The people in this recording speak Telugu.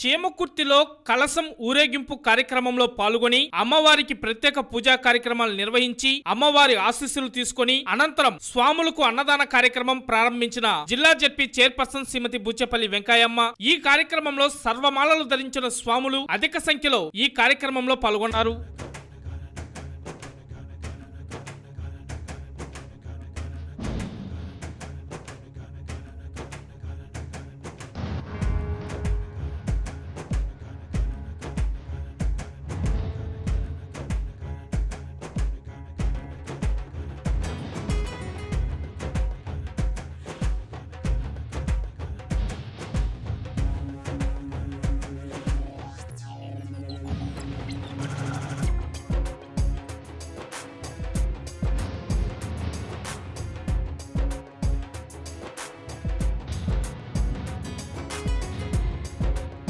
చేమకుర్తిలో కలసం ఊరేగింపు కార్యక్రమంలో పాల్గొని అమ్మవారికి ప్రత్యేక పూజా కార్యక్రమాలు నిర్వహించి అమ్మవారి ఆశీస్సులు తీసుకొని అనంతరం స్వాములకు అన్నదాన కార్యక్రమం ప్రారంభించిన జిల్లా జడ్పీ చైర్పర్సన్ శ్రీమతి బుచ్చేపల్లి వెంకయ్యమ్మ ఈ కార్యక్రమంలో సర్వమాలలు ధరించిన స్వాములు అధిక సంఖ్యలో ఈ కార్యక్రమంలో పాల్గొన్నారు.